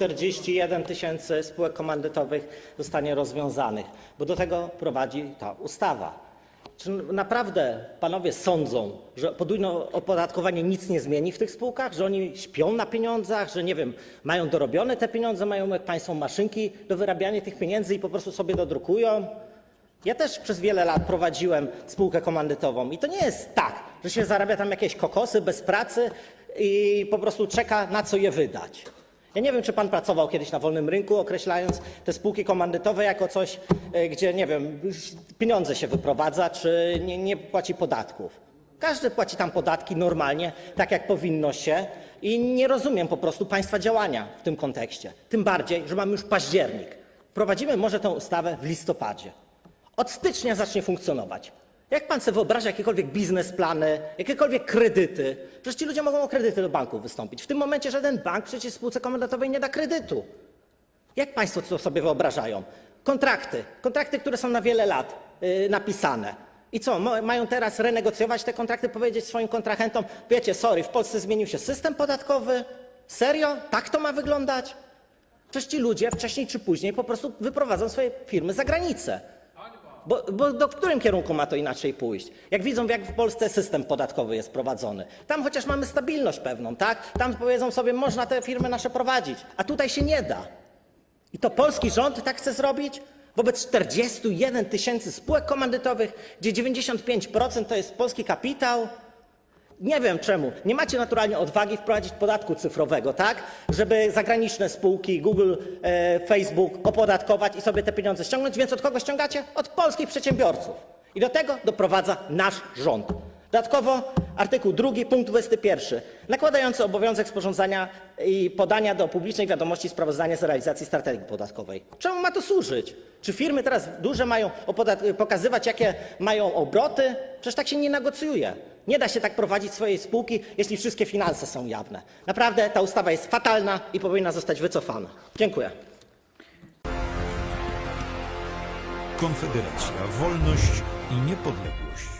41 tysięcy spółek komandytowych zostanie rozwiązanych, bo do tego prowadzi ta ustawa. Czy naprawdę panowie sądzą, że podwójne opodatkowanie nic nie zmieni w tych spółkach, że oni śpią na pieniądzach, że nie wiem, mają dorobione te pieniądze, mają jak państwo maszynki do wyrabiania tych pieniędzy i po prostu sobie dodrukują? Ja też przez wiele lat prowadziłem spółkę komandytową i to nie jest tak, że się zarabia tam jakieś kokosy bez pracy i po prostu czeka na co je wydać. Ja nie wiem, czy pan pracował kiedyś na wolnym rynku, określając te spółki komandytowe jako coś, e, gdzie nie wiem, pieniądze się wyprowadza, czy nie, płaci podatków. Każdy płaci tam podatki normalnie, tak jak powinno się i nie rozumiem po prostu państwa działania w tym kontekście. Tym bardziej, że mamy już październik. Wprowadzimy może tę ustawę w listopadzie. Od stycznia zacznie funkcjonować. Jak pan sobie wyobraża jakiekolwiek biznesplany, jakiekolwiek kredyty? Przecież ci ludzie mogą o kredyty do banku wystąpić. W tym momencie żaden bank przecież spółce komandytowej nie da kredytu. Jak państwo to sobie wyobrażają? Kontrakty, kontrakty, które są na wiele lat yy, napisane. I co, ma- mają teraz renegocjować te kontrakty, powiedzieć swoim kontrahentom, wiecie, sorry, w Polsce zmienił się system podatkowy? Serio? Tak to ma wyglądać? Przecież ci ludzie wcześniej czy później po prostu wyprowadzą swoje firmy za granicę. Bo, bo do którym kierunku ma to inaczej pójść? Jak widzą, jak w Polsce system podatkowy jest prowadzony. Tam chociaż mamy stabilność pewną, tak? Tam powiedzą sobie, można te firmy nasze prowadzić, a tutaj się nie da. I to polski rząd tak chce zrobić? Wobec 41 tysięcy spółek komandytowych, gdzie 95% to jest polski kapitał? Nie wiem czemu. Nie macie naturalnie odwagi wprowadzić podatku cyfrowego, tak? Żeby zagraniczne spółki, Google, e, Facebook opodatkować i sobie te pieniądze ściągnąć. Więc od kogo ściągacie? Od polskich przedsiębiorców. I do tego doprowadza nasz rząd. Dodatkowo artykuł 2, punkt 21, nakładający obowiązek sporządzania i podania do publicznej wiadomości sprawozdania z realizacji strategii podatkowej. Czemu ma to służyć? Czy firmy teraz duże mają pokazywać, jakie mają obroty? Przecież tak się nie negocjuje. Nie da się tak prowadzić swojej spółki, jeśli wszystkie finanse są jawne. Naprawdę ta ustawa jest fatalna i powinna zostać wycofana. Dziękuję. Konfederacja, wolność i niepodległość.